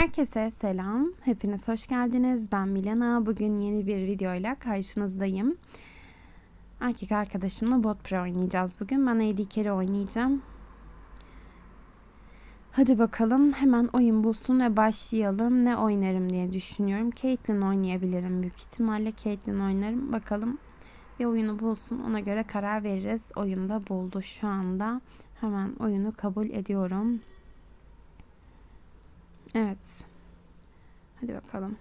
Herkese selam. Hepiniz hoş geldiniz. Ben Milena. Bugün yeni bir videoyla karşınızdayım. Erkek arkadaşımla bot pro oynayacağız bugün. Ben AD carry oynayacağım. Hadi bakalım hemen oyun bulsun ve başlayalım. Ne oynarım diye düşünüyorum. Caitlyn oynayabilirim büyük ihtimalle. Caitlyn oynarım. Bakalım bir oyunu bulsun. Ona göre karar veririz. Oyunda buldu şu anda. Hemen oyunu kabul ediyorum. Evet. Hadi bakalım.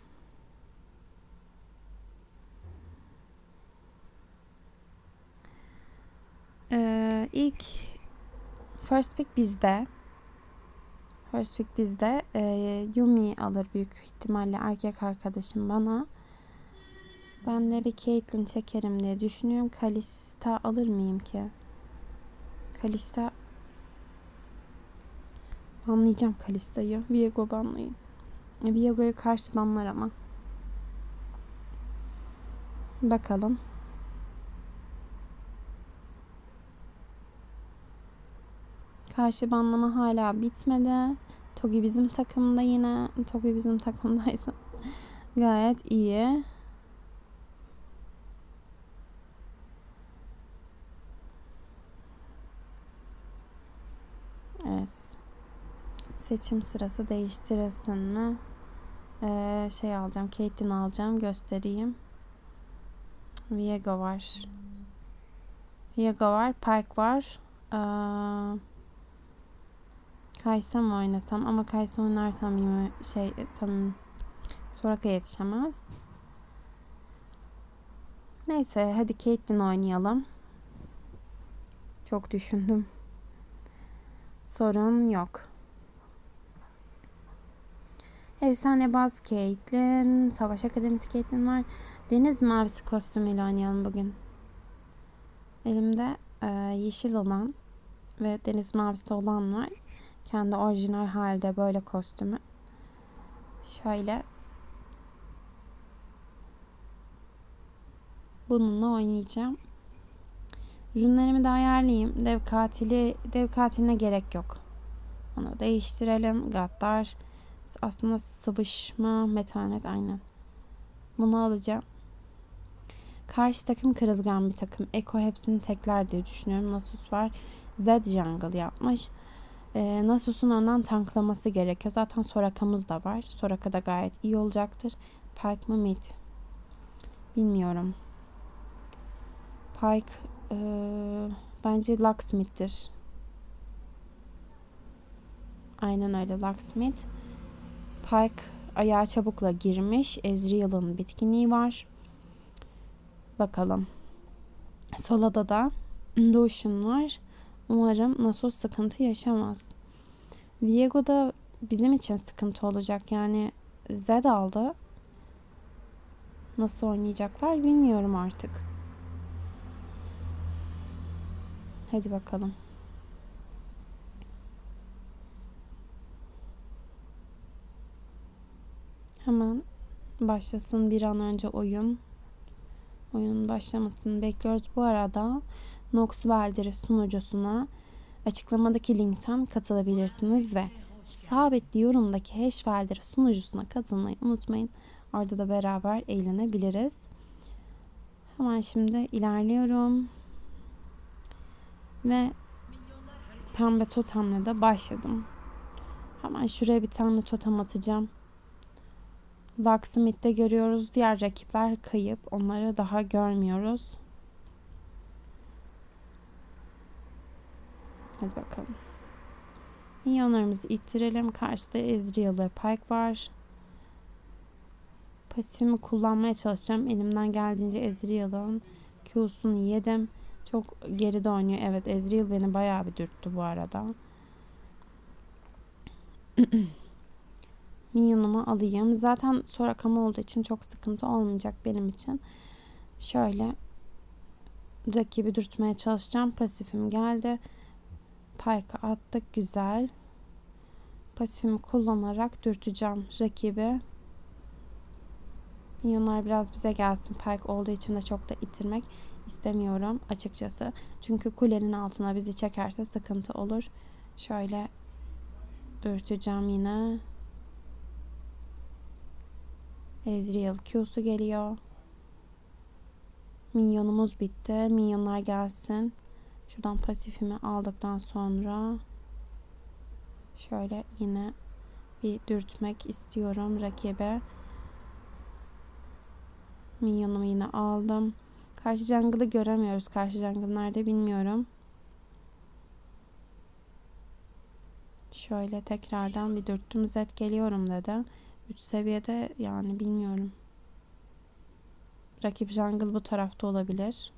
Ee, ilk first pick bizde. First pick bizde. Ee, Yumi alır büyük ihtimalle erkek arkadaşım bana. Ben de bir Caitlyn çekerim diye düşünüyorum. Kalista alır mıyım ki? Kalista Banlayacağım Kalista'yı. Viego banlayın. Viego'ya karşı banlar ama. Bakalım. Karşı banlama hala bitmedi. Togi bizim takımda yine. Togi bizim takımdaysa gayet iyi. Evet. Seçim sırası değiştiresin mi? Ee, şey alacağım. Caitlyn alacağım. Göstereyim. Viego var. Viego var. Pike var. Ee, Kaysa mı oynasam? Ama Kaysa oynarsam yine şey tam Soraka yetişemez. Neyse hadi Caitlyn oynayalım. Çok düşündüm. Sorun yok. Efsane Baz Caitlyn. Savaş Akademisi Caitlyn var. Deniz mavisi kostümüyle oynayalım bugün. Elimde e, yeşil olan ve deniz mavisi olan var. Kendi orijinal halde böyle kostümü. Şöyle. Bununla oynayacağım. Ürünlerimi de ayarlayayım. Dev katili, dev katiline gerek yok. Onu değiştirelim. Gaddar. Aslında sıvışma, metanet aynen. Bunu alacağım. Karşı takım kırılgan bir takım. Eko hepsini tekler diye düşünüyorum. Nasus var. Zed jungle yapmış. Ee, Nasus'un önden tanklaması gerekiyor. Zaten Soraka'mız da var. Soraka da gayet iyi olacaktır. Pike mı mid? Bilmiyorum. Pike ee, bence Luxmith'tir. Aynen öyle Luxmith. Pike ayağa çabukla girmiş. Ezreal'ın bitkinliği var. Bakalım. Solada da Lucian var. Umarım Nasus sıkıntı yaşamaz. Viego da bizim için sıkıntı olacak. Yani Zed aldı. Nasıl oynayacaklar bilmiyorum artık. Hadi bakalım. Hemen başlasın bir an önce oyun. Oyunun başlamasını bekliyoruz. Bu arada Nox Valdir sunucusuna açıklamadaki linkten katılabilirsiniz ve sabitli yorumdaki Hash Valdir sunucusuna katılmayı unutmayın. Orada da beraber eğlenebiliriz. Hemen şimdi ilerliyorum. Ve pembe totemle de başladım. Hemen şuraya bir tane totem atacağım. Locksmith'te görüyoruz. Diğer rakipler kayıp. Onları daha görmüyoruz. Hadi bakalım. Minyonlarımızı ittirelim. Karşıda Ezreal ve Pike var. Pasifimi kullanmaya çalışacağım. Elimden geldiğince Ezreal'ın Q'sunu yedim. Çok geride oynuyor. Evet Ezreal beni bayağı bir dürttü bu arada. Minyon'umu alayım. Zaten Sorakam olduğu için çok sıkıntı olmayacak benim için. Şöyle rakibi dürtmeye çalışacağım. Pasifim geldi. Pike'a attık. Güzel. Pasifimi kullanarak dürteceğim rakibi. Minyonlar biraz bize gelsin. Pike olduğu için de çok da itirmek istemiyorum açıkçası. Çünkü kulenin altına bizi çekerse sıkıntı olur. Şöyle dürteceğim yine. Ezreal Q'su geliyor. Minyonumuz bitti. Minyonlar gelsin. Şuradan pasifimi aldıktan sonra şöyle yine bir dürtmek istiyorum rakibe. Minyonumu yine aldım. Karşı jungle'ı göremiyoruz. Karşı jungle nerede bilmiyorum. Şöyle tekrardan bir dürttüm. Zed geliyorum dedi. 3 seviyede yani bilmiyorum. Rakip jungle bu tarafta olabilir.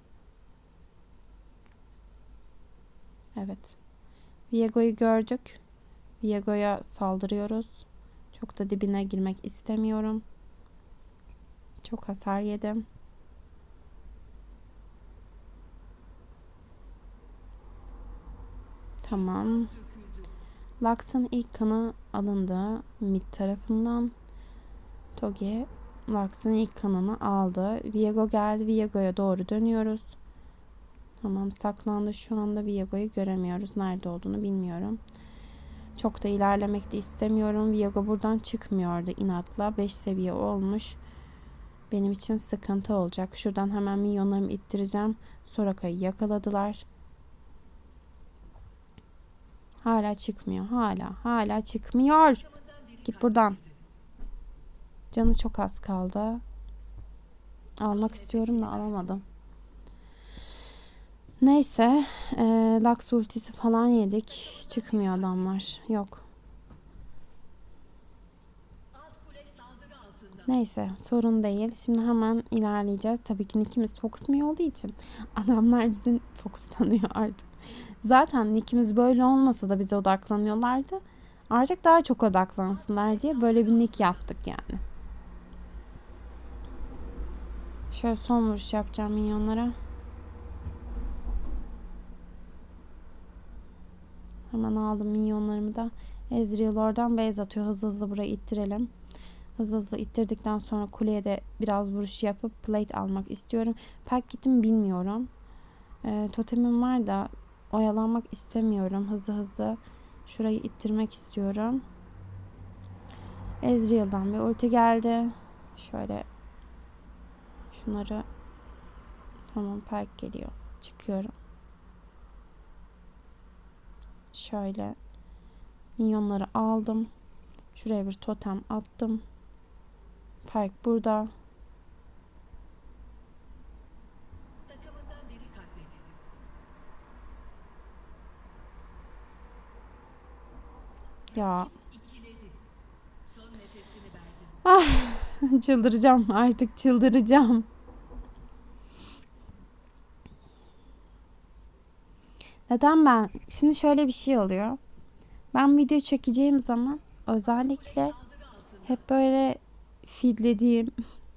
Evet. Viego'yu gördük. Viego'ya saldırıyoruz. Çok da dibine girmek istemiyorum. Çok hasar yedim. Tamam. Lux'ın ilk kanı alındı mid tarafından. Togi Lux'ın ilk kanını aldı. Viego geldi. Viego'ya doğru dönüyoruz. Tamam saklandı. Şu anda Viego'yu göremiyoruz. Nerede olduğunu bilmiyorum. Çok da ilerlemek de istemiyorum. Viego buradan çıkmıyordu inatla. 5 seviye olmuş. Benim için sıkıntı olacak. Şuradan hemen minyonlarımı ittireceğim. Soraka'yı yakaladılar. Hala çıkmıyor. Hala. Hala çıkmıyor. Git buradan. Canı çok az kaldı. Almak istiyorum da alamadım. Neyse. E, Lux ultisi falan yedik. Çıkmıyor adamlar. Yok. Neyse sorun değil. Şimdi hemen ilerleyeceğiz. Tabii ki ikimiz fokus mu olduğu için adamlar bizim fokuslanıyor artık. Zaten nickimiz böyle olmasa da bize odaklanıyorlardı. Artık daha çok odaklansınlar diye böyle bir nick yaptık yani. Şöyle son vuruş yapacağım minyonlara. Hemen aldım minyonlarımı da. Ezreal oradan base atıyor. Hızlı hızlı burayı ittirelim. Hızlı hızlı ittirdikten sonra kuleye de biraz vuruş yapıp plate almak istiyorum. Pack gittim bilmiyorum. E, totemim var da oyalanmak istemiyorum. Hızlı hızlı şurayı ittirmek istiyorum. Ezreal'dan bir ulti geldi. Şöyle şunları tamam perk geliyor. Çıkıyorum. Şöyle minyonları aldım. Şuraya bir totem attım. Perk burada. Ya. Ah, çıldıracağım artık çıldıracağım. Neden ben? Şimdi şöyle bir şey oluyor. Ben video çekeceğim zaman özellikle hep böyle feedlediğim,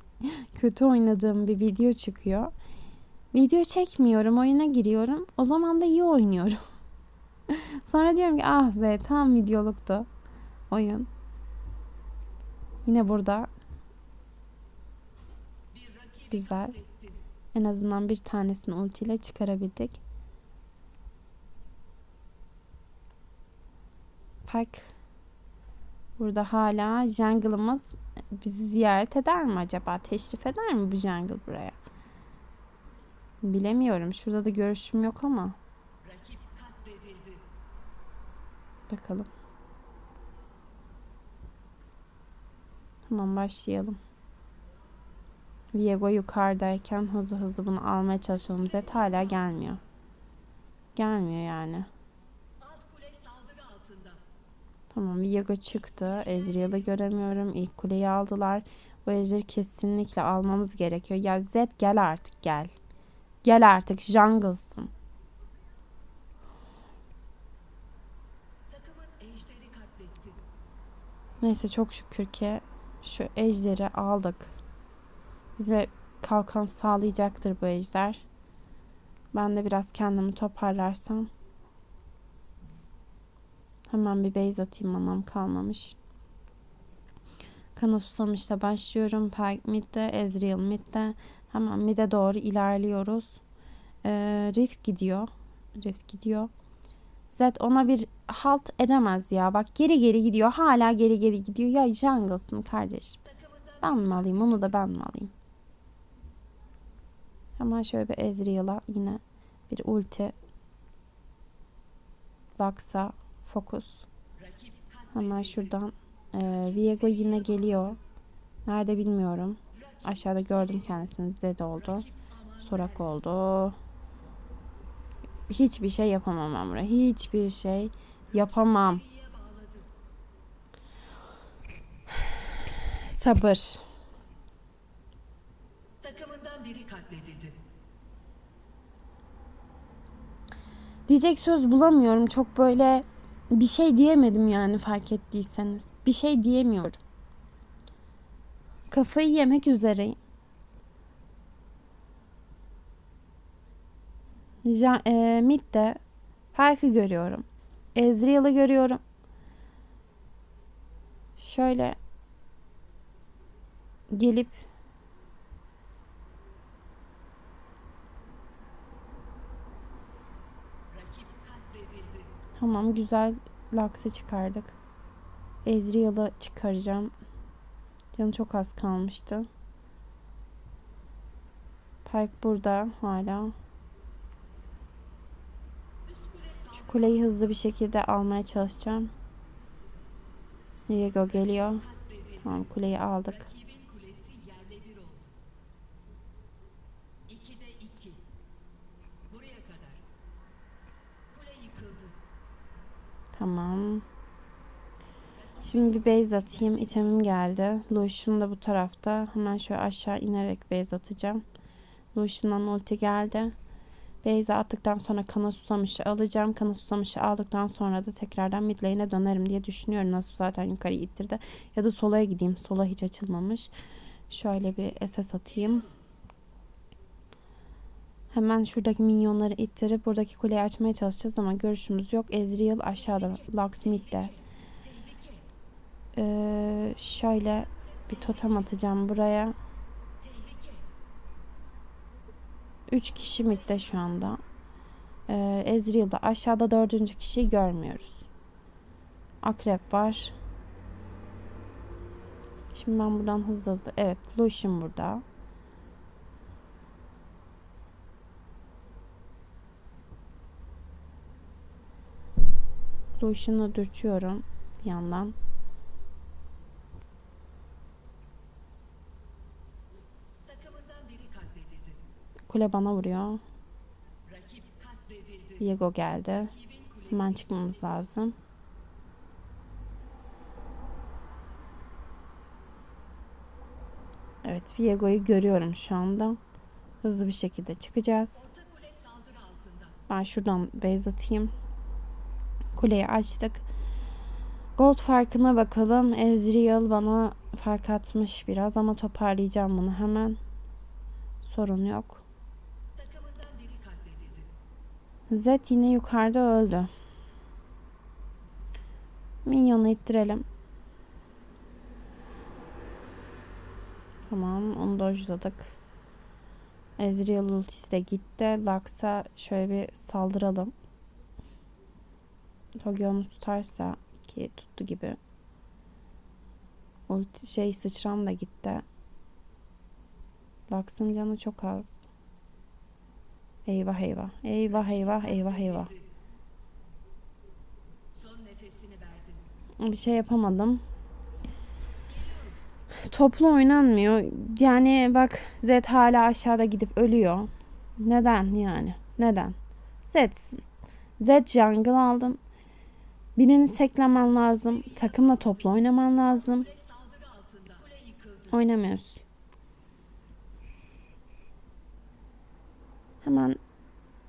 kötü oynadığım bir video çıkıyor. Video çekmiyorum, oyuna giriyorum. O zaman da iyi oynuyorum. Sonra diyorum ki ah be tam videoluktu oyun. Yine burada. Güzel. En azından bir tanesini ultiyle çıkarabildik. Pike Burada hala jungle'ımız bizi ziyaret eder mi acaba? Teşrif eder mi bu jungle buraya? Bilemiyorum. Şurada da görüşüm yok ama. Bakalım. Tamam başlayalım. Viego yukarıdayken hızlı hızlı bunu almaya çalışalım. Zed hala gelmiyor. Gelmiyor yani. Tamam Viego çıktı. Ezreal'ı göremiyorum. İlk kuleyi aldılar. Bu ejderi kesinlikle almamız gerekiyor. Ya Zed gel artık gel. Gel artık jungle'sın. Neyse çok şükür ki şu ejderi aldık. Bize kalkan sağlayacaktır bu ejder. Ben de biraz kendimi toparlarsam. Hemen bir base atayım anam kalmamış. Kana susamışla başlıyorum. Pike midde, Ezreal midde. Hemen mid'e doğru ilerliyoruz. Ee, Rift gidiyor. Rift gidiyor. Zed ona bir halt edemez ya. Bak geri geri gidiyor. Hala geri geri gidiyor. Ya jungle'sın kardeşim. Ben mi alayım? Onu da ben mi alayım? Hemen şöyle bir Ezreal'a yine bir ulti. Lux'a fokus. Hemen şuradan ee, Viego yine geliyor. Nerede bilmiyorum. Aşağıda gördüm kendisini. Zed oldu. Sorak oldu. Hiçbir şey yapamam ben. Hiçbir şey yapamam. Sabır. Takımından biri katledildi. Diyecek söz bulamıyorum. Çok böyle bir şey diyemedim yani fark ettiyseniz. Bir şey diyemiyorum. Kafayı yemek üzereyim. Ja, e, Mid'de Hulk'ı görüyorum. Ezreal'ı görüyorum. Şöyle gelip Rakip katledildi. Tamam güzel Lux'ı çıkardık. Ezreal'ı çıkaracağım. Canı çok az kalmıştı. Pike burada hala. Şu kuleyi hızlı bir şekilde almaya çalışacağım. Diego geliyor. Tamam kuleyi aldık. Rakibin kulesi yerle bir oldu. İkide iki. Buraya kadar. Kule yıkıldı. Tamam. Şimdi bir base atayım. İtemim geldi. Lucian da bu tarafta. Hemen şöyle aşağı inerek base atacağım. Lucian'dan ulti geldi. Base'e attıktan sonra kana susamışı alacağım. Kana susamışı aldıktan sonra da tekrardan mid lane'e dönerim diye düşünüyorum. Nasıl zaten yukarı ittirdi. Ya da solaya gideyim. Sola hiç açılmamış. Şöyle bir SS atayım. Hemen şuradaki minyonları ittirip buradaki kuleyi açmaya çalışacağız ama görüşümüz yok. Ezreal aşağıda. Midde. Ee, şöyle bir totem atacağım buraya. Üç kişi midde şu anda. Ee, Ezreal'da aşağıda dördüncü kişiyi görmüyoruz. Akrep var. Şimdi ben buradan hızlı hızlı. Evet Lucian burada. Lucian'ı dürtüyorum bir yandan. Kule bana vuruyor. Viego geldi. Hemen çıkmamız lazım. Evet Viego'yu görüyorum şu anda. Hızlı bir şekilde çıkacağız. Ben şuradan base atayım. Kuleyi açtık. Gold farkına bakalım. Ezreal bana fark atmış biraz ama toparlayacağım bunu hemen. Sorun yok. Zed yine yukarıda öldü. Minyonu ittirelim. Tamam onu dojladık. Ezreal ultisi de gitti. Lux'a şöyle bir saldıralım. Togi onu tutarsa ki tuttu gibi. Ulti şey sıçram da gitti. Lux'ın canı çok az. Eyvah eyvah. Eyvah eyvah eyvah eyvah. Bir şey yapamadım. Toplu oynanmıyor. Yani bak Zed hala aşağıda gidip ölüyor. Neden yani? Neden? Zed'sin. Zed jungle aldın. Birini teklemen lazım. Takımla toplu oynaman lazım. Oynamıyorsun. Hemen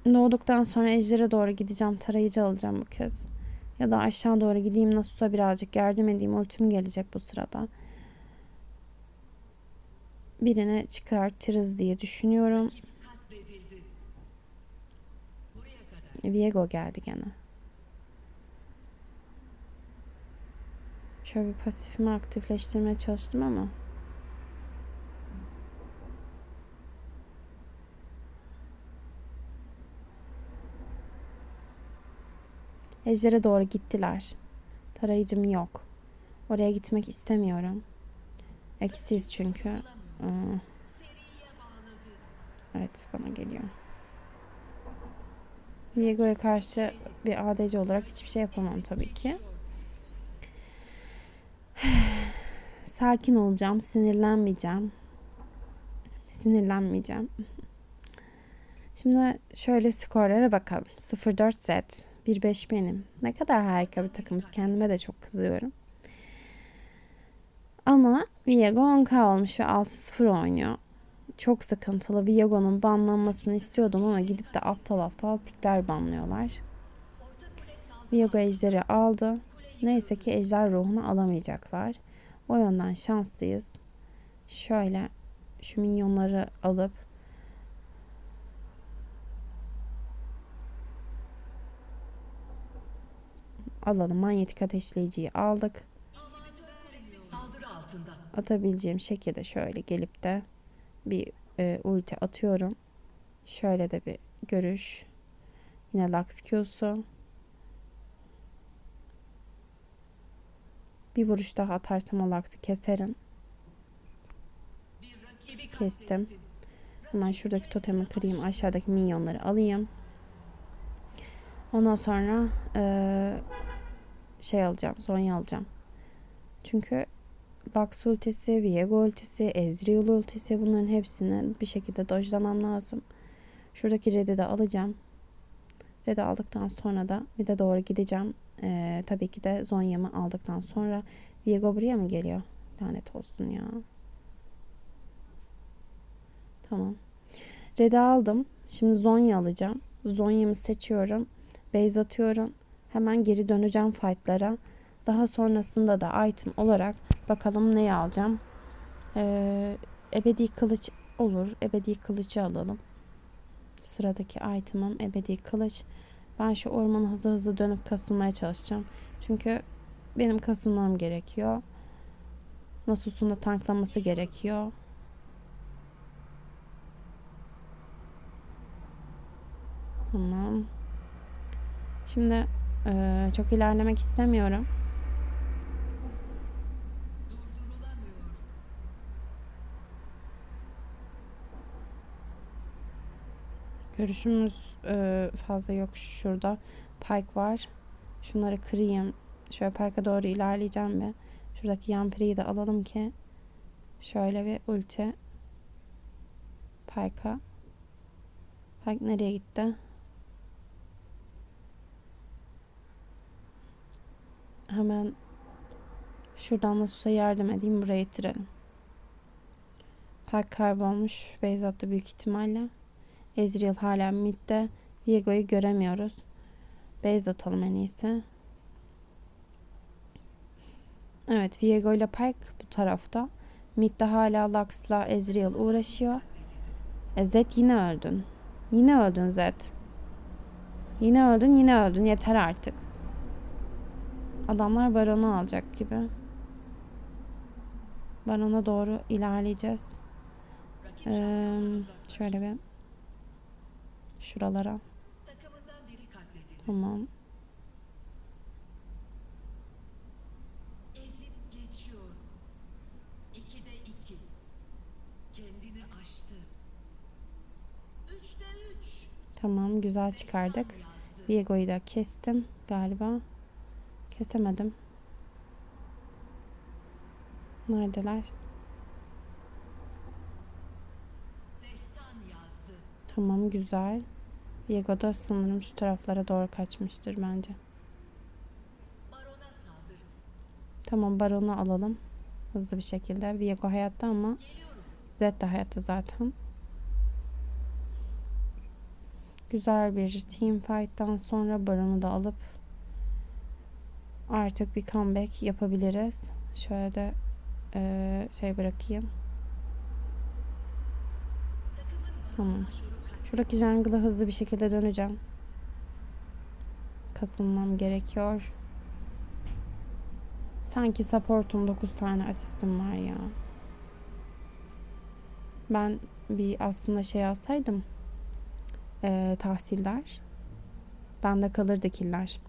doğduktan sonra ejdere doğru gideceğim. Tarayıcı alacağım bu kez. Ya da aşağı doğru gideyim Nasus'a birazcık yardım edeyim. Ultim gelecek bu sırada. Birini çıkartırız diye düşünüyorum. Viego geldi gene. Şöyle bir pasifimi aktifleştirmeye çalıştım ama. Ejder'e doğru gittiler. Tarayıcım yok. Oraya gitmek istemiyorum. Eksiyiz çünkü. Aa, Evet bana geliyor. Diego'ya karşı bir ADC olarak hiçbir şey yapamam tabii ki. Sakin olacağım, sinirlenmeyeceğim. Sinirlenmeyeceğim. Şimdi şöyle skorlara bakalım. 0-4 set, 1-5 benim. Ne kadar harika bir takımız. Kendime de çok kızıyorum. Ama Viego 10k olmuş ve 6-0 oynuyor. Çok sıkıntılı. Viego'nun banlanmasını istiyordum ama gidip de aptal aptal pikler banlıyorlar. Viego ejderi aldı. Neyse ki ejder ruhunu alamayacaklar. O yönden şanslıyız. Şöyle şu minyonları alıp alalım. Manyetik ateşleyiciyi aldık. Atabileceğim şekilde şöyle gelip de bir e, ulti atıyorum. Şöyle de bir görüş. Yine Lux Q'su. Bir vuruş daha atarsam o Lux'ı keserim. Kestim. Hemen şuradaki totemi kırayım. Aşağıdaki minyonları alayım. Ondan sonra eee, şey alacağım. Zonya alacağım. Çünkü Lux ultisi, Viego ultisi, Ezreal ultisi bunların hepsini bir şekilde dojlamam lazım. Şuradaki red'i de alacağım. Red'i aldıktan sonra da bir de doğru gideceğim. Eee, tabii ki de Zonya'mı aldıktan sonra Viego buraya mı geliyor? Lanet olsun ya. Tamam. Red'i aldım. Şimdi Zonya alacağım. Zonya'mı seçiyorum. Base atıyorum. Hemen geri döneceğim fight'lara. Daha sonrasında da item olarak bakalım neyi alacağım. Ee, ebedi kılıç olur. Ebedi kılıcı alalım. Sıradaki item'ım ebedi kılıç. Ben şu ormanı hızlı hızlı dönüp kasılmaya çalışacağım. Çünkü benim kasılmam gerekiyor. Nasus'un da tanklaması gerekiyor. Tamam. Şimdi eee, çok ilerlemek istemiyorum. Görüşümüz eee, fazla yok şurada. Pike var. Şunları kırayım. Şöyle Pike'a doğru ilerleyeceğim ve şuradaki Yampire'yi de alalım ki şöyle bir ulti Pike'a. Pike nereye gitti? Hemen şuradan Nasus'a yardım edeyim. Buraya itirelim. Pike kaybolmuş. Base attı büyük ihtimalle. Ezreal hala midde. Viego'yu göremiyoruz. Base atalım en iyisi. Evet Viego ile Pike bu tarafta. Midde hala Lux'la Ezreal uğraşıyor. E, Zed yine öldün. Yine öldün Zed. Yine öldün yine öldün. Yeter artık. Adamlar baronu alacak gibi. Barona doğru ilerleyeceğiz. Ee, şöyle bir şuralara. Takımından biri katledildi. Tamam. Ezip geçiyor. İkide iki. Kendini aştı. Üçte üç. Tamam güzel çıkardık. Viego'yu da kestim galiba. Kesemedim. Neredeler? Tamam güzel. Viego da sanırım şu taraflara doğru kaçmıştır bence. Tamam baronu alalım. Hızlı bir şekilde. Viego hayatta ama. Zed de hayatta zaten. Güzel bir team fight'tan sonra baronu da alıp artık bir comeback yapabiliriz. Şöyle de eee, şey bırakayım. Tamam. Şuradaki jungle'a hızlı bir şekilde döneceğim. Kasılmam gerekiyor. Sanki supportum 9 tane asistim var ya. Ben bir aslında şey alsaydım. eee tahsildar. Bende kalırdı killer.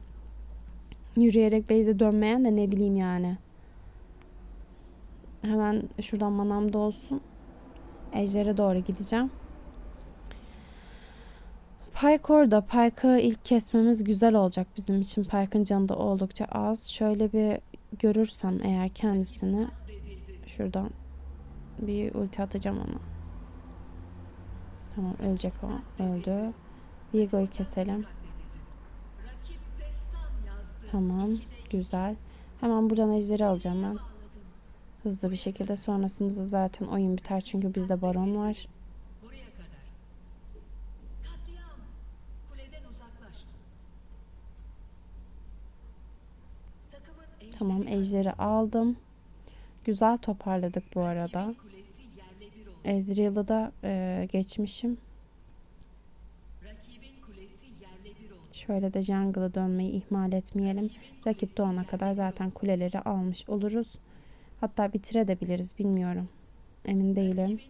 Yürüyerek base'e dönmeyen de ne bileyim yani. Hemen şuradan manam da olsun. Ejder'e doğru gideceğim. Pike orada. İlk kesmemiz güzel olacak bizim için. Pike'ın canı da oldukça az. Şöyle bir görürsem eğer kendisini şuradan bir ulti atacağım ona. Tamam ölecek o. Öldü. Viego'yu keselim. Tamam. Güzel. Hemen buradan ejderi alacağım ben. Hızlı bir şekilde sonrasında da zaten oyun biter çünkü bizde baron var. Tamam ejderi aldım. Güzel toparladık bu arada. Ezreal'ı da e, geçmişim. Şöyle de jungle'a dönmeyi ihmal etmeyelim. Rakip doğana kadar zaten kuleleri almış oluruz. Hatta bitirebiliriz bilmiyorum. Emin değilim.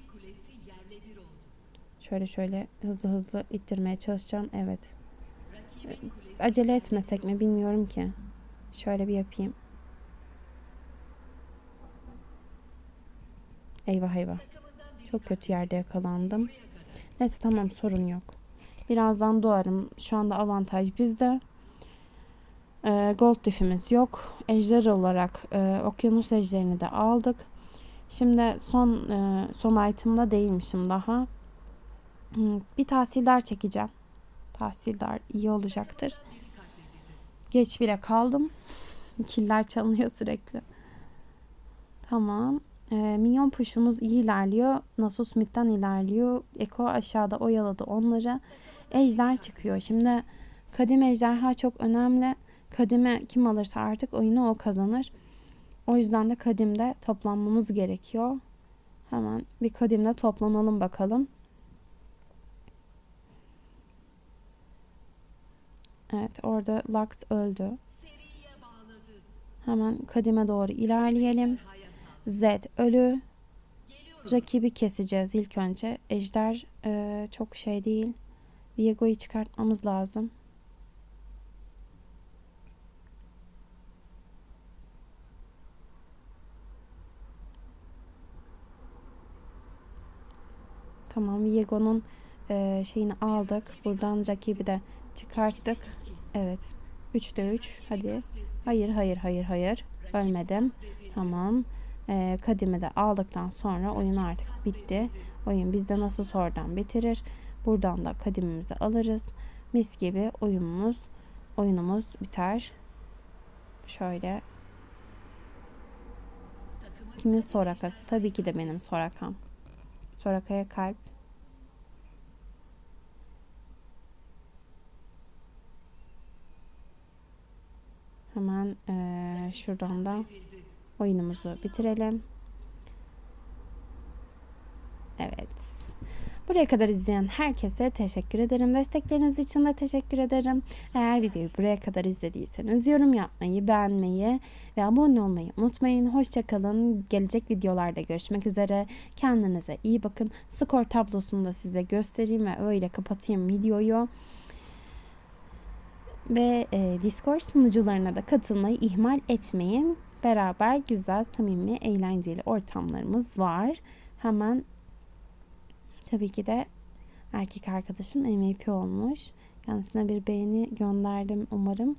Şöyle şöyle hızlı hızlı ittirmeye çalışacağım. Evet. Acele etmesek mi bilmiyorum ki. Şöyle bir yapayım. Eyvah eyvah. Çok kötü yerde yakalandım. Neyse tamam sorun yok. Birazdan doğarım. Şu anda avantaj bizde. Ee, gold diff'imiz yok. Ejder olarak e, okyanus ejderini de aldık. Şimdi son e, son item'da değilmişim daha. Bir tahsildar çekeceğim. Tahsildar iyi olacaktır. Geç bile kaldım. Killer çalınıyor sürekli. Tamam. E, minyon push'umuz iyi ilerliyor. Nasus midden ilerliyor. Eko aşağıda oyaladı onları. Ejder çıkıyor. Şimdi kadim ejderha çok önemli. Kadime kim alırsa artık oyunu o kazanır. O yüzden de kadimde toplanmamız gerekiyor. Hemen bir kadimde toplanalım bakalım. Evet orada Lux öldü. Hemen kadime doğru ilerleyelim. Z ölü. Rakibi keseceğiz ilk önce. Ejder e, çok şey değil. Viego'yu çıkartmamız lazım. Tamam Viego'nun e, şeyini aldık. Buradan rakibi de çıkarttık. Evet. 3'te 3. Hadi. Hayır hayır hayır hayır. Ölmedim. Tamam. Ee, kadimi de aldıktan sonra oyun artık bitti. Oyun bizde nasıl oradan bitirir. Buradan da kadimimizi alırız. Mis gibi oyunumuz oyunumuz biter. Şöyle kimin sorakası? Tabii ki de benim sorakam. Sorakaya kalp. Hemen eee, şuradan da. Oyunumuzu bitirelim. Evet. Buraya kadar izleyen herkese teşekkür ederim. Destekleriniz için de teşekkür ederim. Eğer videoyu buraya kadar izlediyseniz yorum yapmayı, beğenmeyi ve abone olmayı unutmayın. Hoşçakalın. Gelecek videolarda görüşmek üzere. Kendinize iyi bakın. Skor tablosunu da size göstereyim ve öyle kapatayım videoyu. Ve e, Discord sunucularına da katılmayı ihmal etmeyin. Beraber güzel, samimi, eğlenceli ortamlarımız var. Hemen tabii ki de erkek arkadaşım MVP olmuş. Kendisine bir beğeni gönderdim umarım.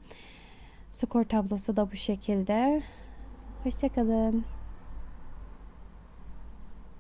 Skor tablosu da bu şekilde. Hoşçakalın.